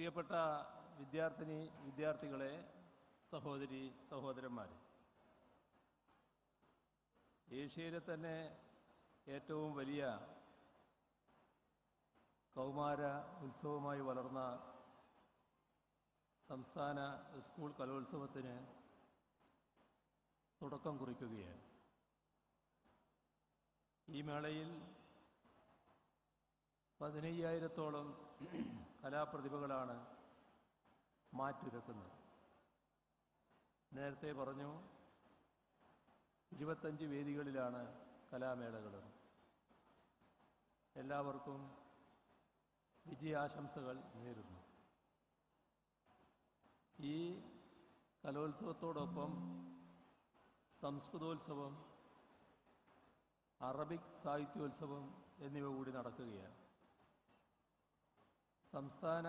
പ്രിയപ്പെട്ട വിദ്യാർത്ഥിനി വിദ്യാർത്ഥികളെ സഹോദരി സഹോദരന്മാർ ഏഷ്യയിലെ തന്നെ ഏറ്റവും വലിയ കൗമാര ഉത്സവമായി വളർന്ന സംസ്ഥാന സ്കൂൾ കലോത്സവത്തിന് തുടക്കം കുറിക്കുകയാണ്. ഈ മേളയിൽ പതിനയ്യായിരത്തോളം കലാപ്രതിഭകളാണ് മാറ്റുരക്കുന്നത് നേരത്തെ പറഞ്ഞു ഇരുപത്തഞ്ച് വേദികളിലാണ് കലാമേളകൾ. എല്ലാവർക്കും വിജയാശംസകൾ നേരുന്നു. ഈ കലോത്സവത്തോടൊപ്പം സംസ്കൃതോത്സവം അറബിക് സാഹിത്യോത്സവം എന്നിവ കൂടി നടക്കുകയാണ്. സംസ്ഥാന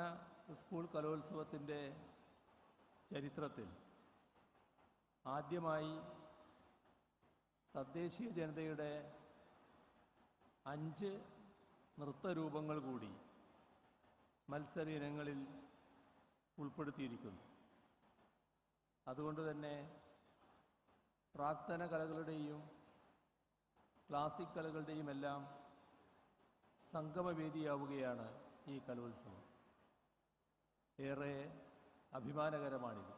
സ്കൂൾ കലോത്സവത്തിന്റെ ചരിത്രത്തിൽ ആദ്യമായി തദ്ദേശീയ ജനതയുടെ അഞ്ച് നൃത്തരൂപങ്ങൾ കൂടി മത്സര ഇനങ്ങളിൽ ഉൾപ്പെടുത്തിയിരിക്കുന്നു. അതുകൊണ്ട് തന്നെ പ്രാക്തന കലകളുടെയും ക്ലാസിക് കലകളുടെയും എല്ലാം സംഗമവേദിയാവുകയാണ് ഈ കലോത്സവം. ഏറെ അഭിമാനകരമാണിത്.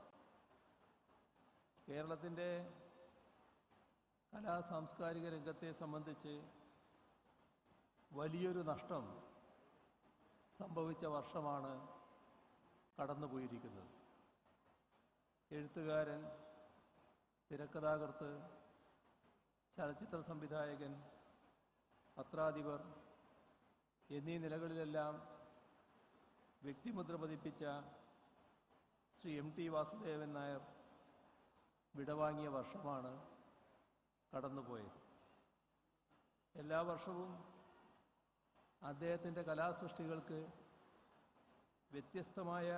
കേരളത്തിന്റെ കലാ സാംസ്കാരിക രംഗത്തെ സംബന്ധിച്ച് വലിയൊരു നഷ്ടം സംഭവിച്ച വർഷമാണ് കടന്നുപോയിരിക്കുന്നത് എഴുത്തുകാരൻ തിരക്കഥാകൃത്ത് ചലച്ചിത്ര സംവിധായകൻ പത്രാധിപർ എന്നീ നിലകളിലെല്ലാം വ്യക്തിമുദ്ര പതിപ്പിച്ച ശ്രീ എം ടി വാസുദേവൻ നായർ വിടവാങ്ങിയ വർഷമാണ് കടന്നുപോയത്. എല്ലാ വർഷവും അദ്ദേഹത്തിന്റെ കലാസൃഷ്ടികൾക്ക് വ്യത്യസ്തമായ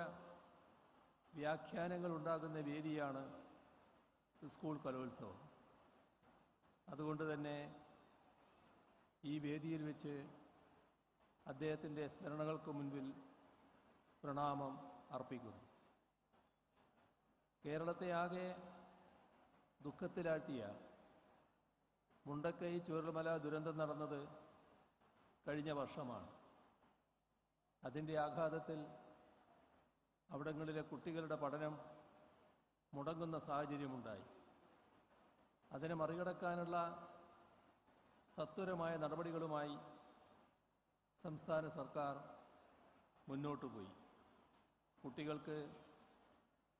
വ്യാഖ്യാനങ്ങൾ ഉണ്ടാകുന്ന വേദിയാണ് സ്കൂൾ കലോത്സവം. അതുകൊണ്ട് തന്നെ ഈ വേദിയിൽ വെച്ച് അദ്ദേഹത്തിന്റെ സ്മരണകൾക്ക് മുൻപിൽ പ്രണാമം അർപ്പിക്കുന്നു. കേരളത്തെ ആകെ ദുഃഖത്തിലാഴ്ത്തിയ മുണ്ടക്കൈ ചുവരൽമല ദുരന്തം നടന്നത് കഴിഞ്ഞ വർഷമാണ്. അതിന്റെ ആഘാതത്തിൽ അവിടങ്ങളിലെ കുട്ടികളുടെ പഠനം മുടങ്ങുന്ന സാഹചര്യമുണ്ടായി. അതിനെ മറികടക്കാനുള്ള സത്വരമായ നടപടികളുമായി സംസ്ഥാന സർക്കാർ മുന്നോട്ടു പോയി കുട്ടികൾക്ക്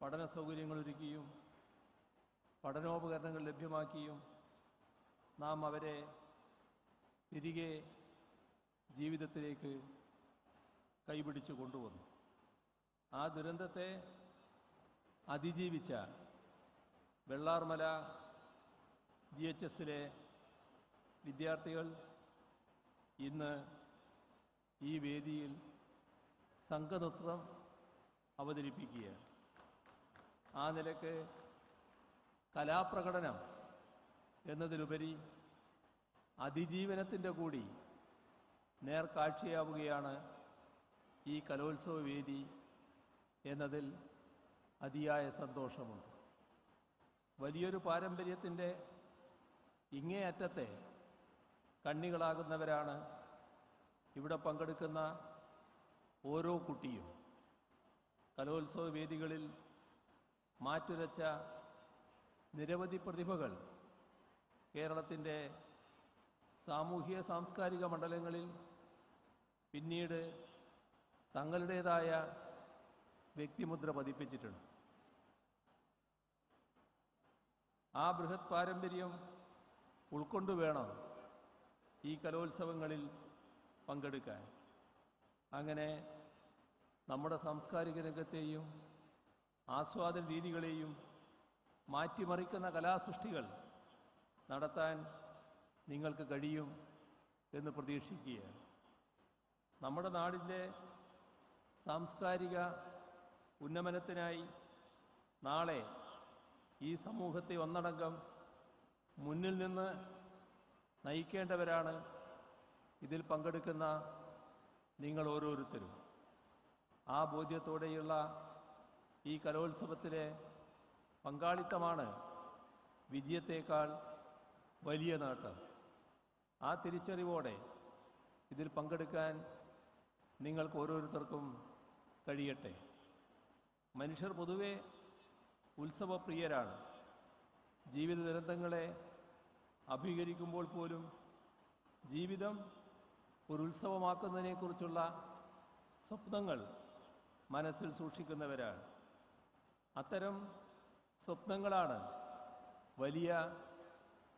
പഠന സൗകര്യങ്ങൾ ഒരുക്കിയും പഠനോപകരണങ്ങൾ ലഭ്യമാക്കിയും നാം അവരെ തിരികെ ജീവിതത്തിലേക്ക് കൈപിടിച്ചു കൊണ്ടുവന്നു. ആ ദുരന്തത്തെ അതിജീവിച്ച വെള്ളാർമല ജി എച്ച് എസിലെ വിദ്യാർത്ഥികൾ ഇന്ന് ഈ വേദിയിൽ സംഘനൃത്തം അവതരിപ്പിക്കുകയാണ് ആ നിലയ്ക്ക് കലാപ്രകടനം എന്നതിലുപരി അതിജീവനത്തിന്റെ കൂടി നേർക്കാഴ്ചയാവുകയാണ് ഈ കലോത്സവ വേദി എന്നതിൽ അതിയായ സന്തോഷമുണ്ട്. വലിയൊരു പാരമ്പര്യത്തിന്റെ ഇങ്ങേയറ്റത്തെ കണ്ണികളാകുന്നവരാണ് ഇവിടെ പങ്കെടുക്കുന്ന ഓരോ കുട്ടിയും. കലോത്സവ വേദികളിൽ മാറ്റുരച്ച നിരവധി പ്രതിഭകൾ കേരളത്തിന്റെ സാമൂഹിക സാംസ്കാരിക മണ്ഡലങ്ങളിൽ പിന്നീട് തങ്ങളുടേതായ വ്യക്തിമുദ്ര പതിപ്പിച്ചിട്ടുണ്ട്. ആ ബൃഹത് പാരമ്പര്യം ഉൾക്കൊണ്ടു വേണം ഈ കലോത്സവങ്ങളിൽ പങ്കെടുക്കാൻ. അങ്ങനെ നമ്മുടെ സാംസ്കാരിക രംഗത്തെയും ആസ്വാദന രീതികളെയും മാറ്റിമറിക്കുന്ന കലാസൃഷ്ടികൾ നടത്താൻ നിങ്ങൾക്ക് കഴിയും എന്ന് പ്രതീക്ഷിക്കുകയാണ്. നമ്മുടെ നാടിന്റെ സാംസ്കാരിക ഉന്നമനത്തിനായി നാളെ ഈ സമൂഹത്തെ ഒന്നടങ്കം മുന്നിൽ നിന്ന് നയിക്കേണ്ടവരാണ് ഇതിൽ പങ്കെടുക്കുന്ന നിങ്ങൾ ഓരോരുത്തരും. ആ ബോധ്യത്തോടെയുള്ള ഈ കലോത്സവത്തിലെ പങ്കാളിത്തമാണ് വിജയത്തേക്കാൾ വലിയ നേട്ടം. ആ തിരിച്ചറിവോടെ ഇതിൽ പങ്കെടുക്കാൻ നിങ്ങൾക്ക് ഓരോരുത്തർക്കും കഴിയട്ടെ. മനുഷ്യർ പൊതുവെ ഉത്സവപ്രിയരാണ്. ജീവിത ദുരന്തങ്ങളെ അഭീകരിക്കുമ്പോൾ പോലും ജീവിതം ഒരു ഉത്സവമാക്കുന്നതിനെക്കുറിച്ചുള്ള സ്വപ്നങ്ങൾ മനസ്സിൽ സൂക്ഷിക്കുന്നവരാണ്. അത്തരം സ്വപ്നങ്ങളാണ് വലിയ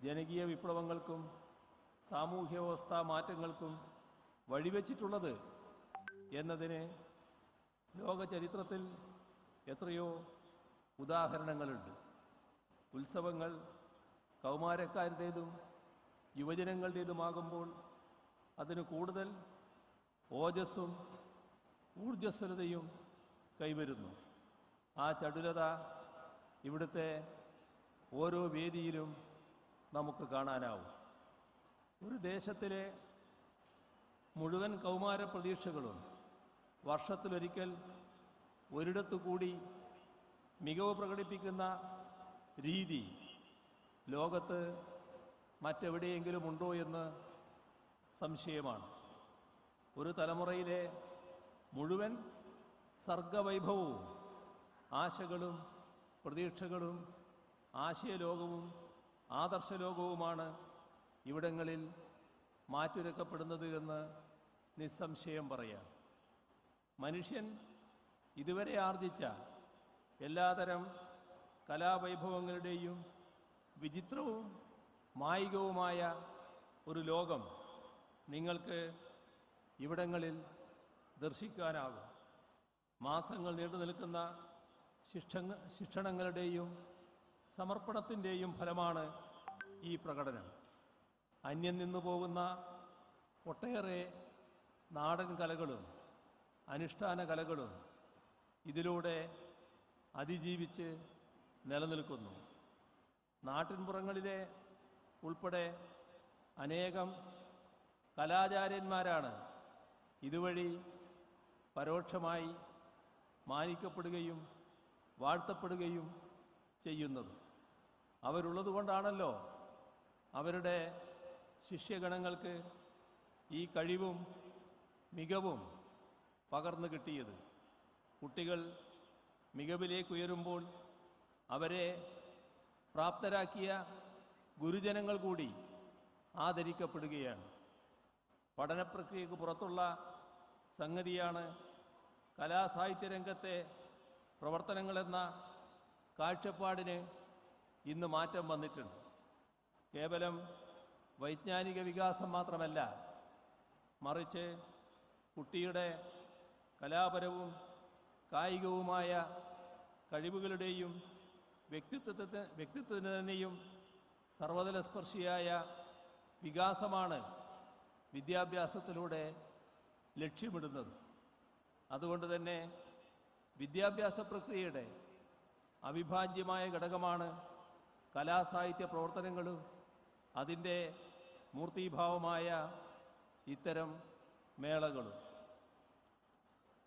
ജനകീയ വിപ്ലവങ്ങൾക്കും സാമൂഹ്യ വ്യവസ്ഥാ മാറ്റങ്ങൾക്കും വഴിവെച്ചിട്ടുള്ളത് എന്നതിന് ലോക ചരിത്രത്തിൽ എത്രയോ ഉദാഹരണങ്ങളുണ്ട്. ഉത്സവങ്ങൾ കൗമാരക്കാരുടേതും യുവജനങ്ങളുടേതുമാകുമ്പോൾ അതിന് കൂടുതൽ ഓജസ്സും ഊർജസ്വലതയും കൈവരുന്നു. ആ ചടുലത ഇവിടുത്തെ ഓരോ വേദിയിലും നമുക്ക് കാണാനാവും. ഒരു ദേശത്തിലെ മുഴുവൻ കൗമാര പ്രതീക്ഷകളും വർഷത്തിലൊരിക്കൽ ഒരിടത്തു കൂടി മികവ് പ്രകടിപ്പിക്കുന്ന രീതി ലോകത്ത് മറ്റെവിടെയെങ്കിലും ഉണ്ടോ എന്ന് സംശയമാണ്. ഒരു തലമുറയിലെ മുഴുവൻ സർഗവൈഭവവും ആശകളും പ്രതീക്ഷകളും ആശയലോകവും ആദർശലോകവുമാണ് ഇവിടങ്ങളിൽ മാറ്റുരക്കപ്പെടുന്നത് എന്ന് നിസ്സംശയം പറയാം. മനുഷ്യൻ ഇതുവരെ ആർജിച്ച എല്ലാതരം കലാവൈഭവങ്ങളുടെയും വിചിത്രവും മായികവുമായ ഒരു ലോകം നിങ്ങൾക്ക് ഇവിടങ്ങളിൽ ദർശിക്കാനാകും. മാസങ്ങൾ നീണ്ടു നിൽക്കുന്ന ശിക്ഷ ശിക്ഷണങ്ങളുടെയും സമർപ്പണത്തിന്റെയും ഫലമാണ് ഈ പ്രകടനം. അന്യം നിന്നു പോകുന്ന ഒട്ടേറെ നാടൻ കലകളും അനുഷ്ഠാന കലകളും ഇതിലൂടെ അതിജീവിച്ച് നിലനിൽക്കുന്നു. നാട്ടിൻപുറങ്ങളിലെ ഉൾപ്പെടെ അനേകം കലാചാര്യന്മാരാണ് ഇതുവഴി പരോക്ഷമായി മാനിക്കപ്പെടുകയും വാഴ്ത്തപ്പെടുകയും ചെയ്യുന്നത്. അവരുള്ളത് കൊണ്ടാണല്ലോ അവരുടെ ശിഷ്യഗണങ്ങൾക്ക് ഈ കഴിവും മികവും പകർന്നു കിട്ടിയത്. കുട്ടികൾ മികവിലേക്ക് ഉയരുമ്പോൾ അവരെ പ്രാപ്തരാക്കിയ ഗുരുജനങ്ങൾ കൂടി ആദരിക്കപ്പെടുകയാണ്. പഠനപ്രക്രിയക്ക് പുറത്തുള്ള സംഗതിയാണ് കലാസാഹിത്യ രംഗത്തെ പ്രവർത്തനങ്ങളെന്ന കാഴ്ചപ്പാടിന് ഇന്ന് മാറ്റം വന്നിട്ടുണ്ട്. കേവലം വൈജ്ഞാനിക വികാസം മാത്രമല്ല മറിച്ച് കുട്ടിയുടെ കലാപരവും കായികവുമായ കഴിവുകളുടെയും വ്യക്തിത്വത്തെ വ്യക്തിത്വത്തിന് തന്നെയും സർവതലസ്പർശിയായ വികാസമാണ് വിദ്യാഭ്യാസത്തിലൂടെ ലക്ഷ്യമിടുന്നത്. അതുകൊണ്ട് തന്നെ വിദ്യാഭ്യാസ പ്രക്രിയയുടെ അവിഭാജ്യമായ ഘടകമാണ് കലാസാഹിത്യ പ്രവർത്തനങ്ങളും അതിന്റെ മൂർത്തീഭാവമായ ഇത്തരം മേളകളും.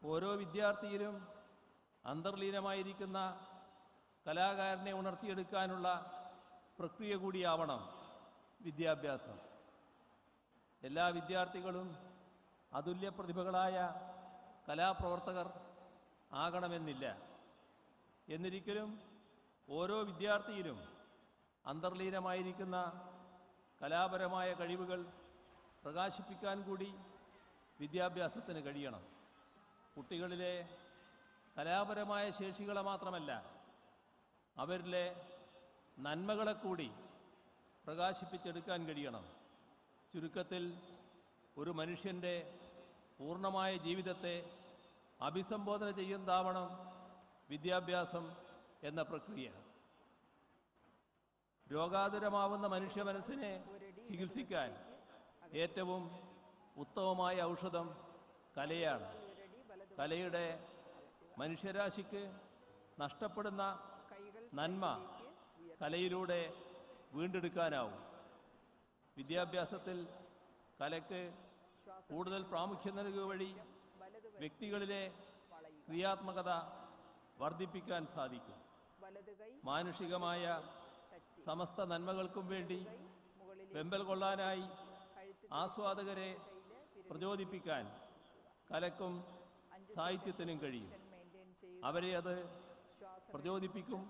ഓരോ വിദ്യാർത്ഥിയിലും അന്തർലീനമായിരിക്കുന്ന കലാകാരനെ ഉണർത്തിയെടുക്കാനുള്ള പ്രക്രിയ കൂടിയാവണം വിദ്യാഭ്യാസം. എല്ലാ വിദ്യാർത്ഥികളും അതുല്യ പ്രതിഭകളായ കലാപ്രവർത്തകർ ആകണമെന്നില്ല. എന്നിരിക്കലും ഓരോ വിദ്യാർത്ഥിയിലും അന്തർലീനമായിരിക്കുന്ന കലാപരമായ കഴിവുകൾ പ്രകാശിപ്പിക്കാൻ കൂടി വിദ്യാഭ്യാസത്തിന് കഴിയണം. കുട്ടികളിലെ കലാപരമായ ശേഷികളെ മാത്രമല്ല അവരിലെ നന്മകളെ കൂടി പ്രകാശിപ്പിച്ചെടുക്കാൻ കഴിയണം. ചുരുക്കത്തിൽ ഒരു മനുഷ്യന്റെ പൂർണമായ ജീവിതത്തെ അഭിസംബോധന ചെയ്യുന്നതാവണം വിദ്യാഭ്യാസം എന്ന പ്രക്രിയ. രോഗാതുരമാവുന്ന മനുഷ്യ മനസ്സിനെ ചികിത്സിക്കാൻ ഏറ്റവും ഉത്തമമായ ഔഷധം കലയാണ്. കലയുടെ മനുഷ്യരാശിക്ക് നഷ്ടപ്പെടുന്ന നന്മ കലയിലൂടെ വീണ്ടെടുക്കാനാവും. വിദ്യാഭ്യാസത്തിൽ കലയ്ക്ക് കൂടുതൽ പ്രാമുഖ്യം നൽകുക വഴി വ്യക്തികളിലെ ക്രിയാത്മകത വർദ്ധിപ്പിക്കാൻ സാധിക്കും. മാനുഷികമായ സമസ്ത നന്മകൾക്കും വേണ്ടി വെമ്പൽ കൊള്ളാനായി ആസ്വാദകരെ പ്രചോദിപ്പിക്കാൻ കലക്കും സാഹിത്യത്തിനും കഴിയും. അവരെ അത് പ്രചോദിപ്പിക്കും.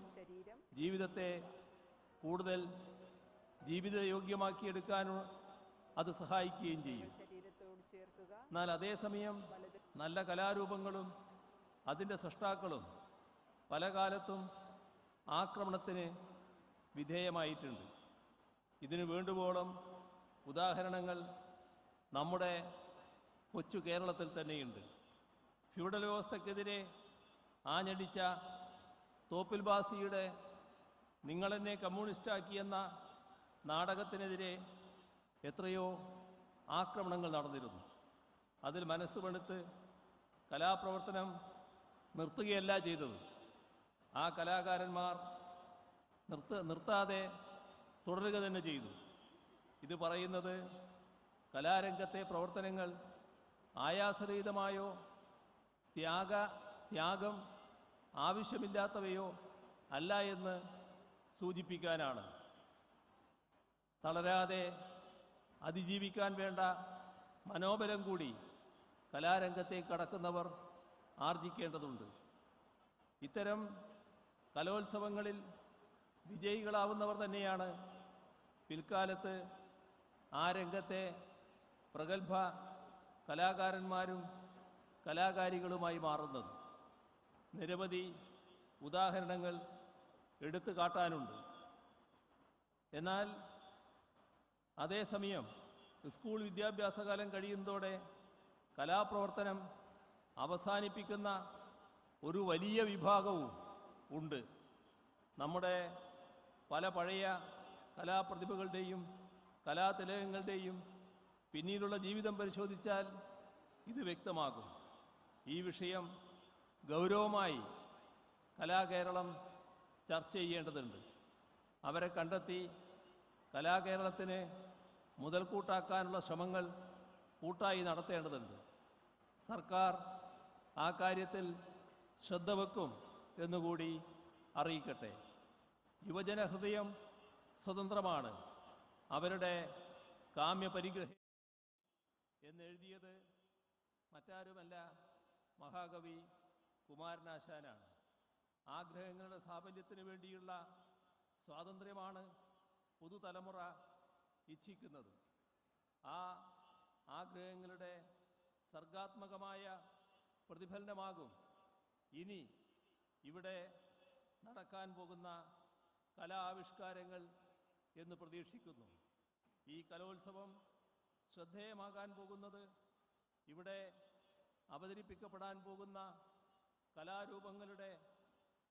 ജീവിതത്തെ കൂടുതൽ ജീവിതയോഗ്യമാക്കിയെടുക്കാനും അത് സഹായിക്കുകയും ചെയ്യും. എന്നാൽ അതേസമയം നല്ല കലാരൂപങ്ങളും അതിന്റെ സൃഷ്ടാക്കളും പല കാലത്തും ആക്രമണത്തിന് വിധേയമായിട്ടുണ്ട്. ഇതിന് വേണ്ടുവോളം ഉദാഹരണങ്ങൾ നമ്മുടെ കൊച്ചു കേരളത്തിൽ തന്നെയുണ്ട്. ഫ്യൂഡൽ വ്യവസ്ഥക്കെതിരെ ആഞ്ഞടിച്ച തോപ്പിൽ ബാസിയുടെ നിങ്ങളെന്നെ കമ്മ്യൂണിസ്റ്റാക്കിയെന്ന നാടകത്തിനെതിരെ എത്രയോ ആക്രമണങ്ങൾ നടന്നിരുന്നു. അതിൽ മനസ്സ് പണിത്ത് കലാപ്രവർത്തനം നിർത്തുകയല്ല ചെയ്തത്. ആ കലാകാരന്മാർ നിർത്ത നിർത്താതെ തുടരുക തന്നെ ചെയ്തു. ഇത് പറയുന്നത് കലാരംഗത്തെ പ്രവർത്തനങ്ങൾ ആയാസരഹിതമായോ ത്യാഗ ത്യാഗം ആവശ്യമില്ലാത്തവയോ അല്ല എന്ന് സൂചിപ്പിക്കാനാണ്. തളരാതെ അതിജീവിക്കാൻ വേണ്ട മനോബലം കൂടി കലാരംഗത്തേക്ക് കടക്കുന്നവർ ആർജിക്കേണ്ടതുണ്ട്. ഇത്തരം കലോത്സവങ്ങളിൽ വിജയികളാവുന്നവർ തന്നെയാണ് പിൽക്കാലത്ത് ആ രംഗത്തെ പ്രഗത്ഭ കലാകാരന്മാരും കലാകാരികളുമായി മാറുന്നത്. നിരവധി ഉദാഹരണങ്ങൾ എടുത്തു കാട്ടാനുണ്ട്. എന്നാൽ അതേസമയം സ്കൂൾ വിദ്യാഭ്യാസകാലം കഴിയുന്നതോടെ കലാപ്രവർത്തനം അവസാനിപ്പിക്കുന്ന ഒരു വലിയ വിഭാഗവും ഉണ്ട്. നമ്മുടെ പല പഴയ കലാപ്രതിഭകളുടെയും കലാതിലകങ്ങളുടെയും പിന്നീടുള്ള ജീവിതം പരിശോധിച്ചാൽ ഇത് വ്യക്തമാകും. ഈ വിഷയം ഗൗരവമായി കലാകേരളം ചർച്ച ചെയ്യേണ്ടതുണ്ട്. അവരെ കണ്ടെത്തി കലാകേരളത്തിന് മുതൽക്കൂട്ടാക്കാനുള്ള ശ്രമങ്ങൾ കൂട്ടായി നടത്തേണ്ടതുണ്ട്. സർക്കാർ ആ കാര്യത്തിൽ ശ്രദ്ധ വെക്കും എന്നുകൂടി അറിയിക്കട്ടെ. യുവജന ഹൃദയം സ്വതന്ത്രമാണ്. അവരുടെ കാമ്യപരിഗ്രഹ എന്നെഴുതിയത് മറ്റാരുമല്ല മഹാകവി കുമാരനാശാനാണ്. ആഗ്രഹങ്ങളുടെ സാഫല്യത്തിന് വേണ്ടിയുള്ള സ്വാതന്ത്ര്യമാണ് പുതുതലമുറ ഇച്ഛിക്കുന്നത്. ആ ആഗ്രഹങ്ങളുടെ സർഗാത്മകമായ പ്രതിഫലനമാകും. ഇനി ഇവിടെ നടക്കാൻ പോകുന്ന കലാവിഷ്കാരങ്ങൾ എന്ന് പ്രതീക്ഷിക്കുന്നു. ഈ കലോത്സവം ശ്രദ്ധേയമാകാൻ പോകുന്നത് ഇവിടെ അവതരിപ്പിക്കപ്പെടാൻ പോകുന്ന കലാരൂപങ്ങളുടെ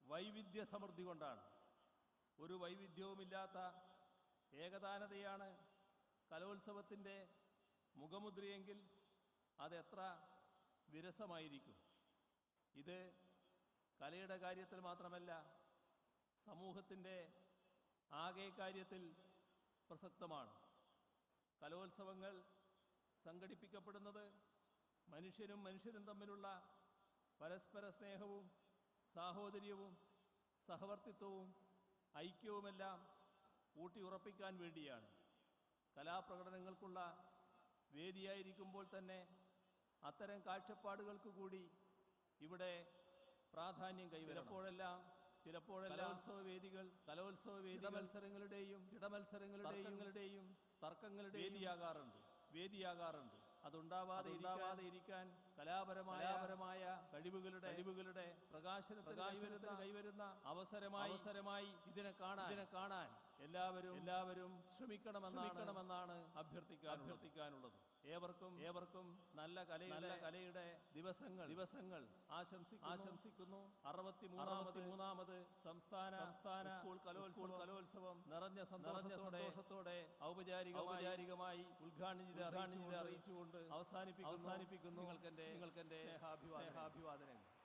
വൈവിധ്യ സമൃദ്ധി കൊണ്ടാണ്. ഒരു വൈവിധ്യവുമില്ലാത്ത ഏകതാനതയാണ് കലോത്സവത്തിന്റെ മുഖമുദ്രയെങ്കിൽ അതെത്ര വിരസമായിരിക്കും. ഇത് കലയുടെ കാര്യത്തിൽ മാത്രമല്ല സമൂഹത്തിന്റെ ആകെ കാര്യത്തിൽ പ്രസക്തമാണ്. കലോത്സവങ്ങൾ സംഘടിപ്പിക്കപ്പെടുന്നത് മനുഷ്യരും മനുഷ്യരും തമ്മിലുള്ള പരസ്പര സ്നേഹവും സാഹോദര്യവും സഹവർത്തിത്വവും ഐക്യവുമെല്ലാം ഊട്ടിയുറപ്പിക്കാൻ വേണ്ടിയാണ്. കലാപ്രകടനങ്ങൾക്കുള്ള വേദിയായിരിക്കുമ്പോൾ തന്നെ അത്തരം കാഴ്ചപ്പാടുകൾക്ക് കൂടി ഇവിടെ പ്രാധാന്യം കൈവരും ചിലപ്പോഴെല്ലാം ചിലപ്പോഴെല്ലാം ഉത്സവ വേദികൾ കലോത്സവ വേദി മത്സരങ്ങളുടെയും ഇടമത്സരങ്ങളുടെയും തർക്കങ്ങളുടെ വേദിയാകാറുണ്ട്. വേദിയാകാറുണ്ട്. അതുണ്ടാവാതെ ഇല്ലാതെ ഇരിക്കാൻ കലാപരമായ കഴിവുകളുടെ കഴിവുകളുടെ കഴിവുകളുടെ പ്രകാശനത്തിന് കൈവരുന്ന അവസരമായി അവസരമായി ഇതിനെ കാണാൻ ഇതിനെ കാണാൻ എല്ലാവരും എല്ലാവരും ശ്രമിക്കണമെന്നാണ് അഭ്യർത്ഥിക്കാൻ അഭ്യർത്ഥിക്കാനുള്ളത്. ഏവർക്കും ഏവർക്കും നല്ല കല നല്ല കലയുടെ ദിവസങ്ങൾ ദിവസങ്ങൾ ആശംസി ആശംസിക്കുന്നു. അറുപത്തി മൂന്നാമത് മൂന്നാമത് സംസ്ഥാന സംസ്ഥാന സ്കൂൾ കലോത്സവം കലോത്സവം നിറഞ്ഞ സന്തോഷത്തോടെ സന്തോഷത്തോടെ ഔപചാരിക ഔപചാരികമായി ഉദ്ഘാടനം ചെയ്ത് ഉദ്ഘാടനം ചെയ്ത് അറിയിച്ചുകൊണ്ട് അവസാനിപ്പിക്കുന്നു. അവസാനിപ്പിക്കുന്നു. നിങ്ങൾക്ക് എന്റെ നിങ്ങൾക്ക് എന്റെ സ്നേഹാഭിവാദനങ്ങൾ.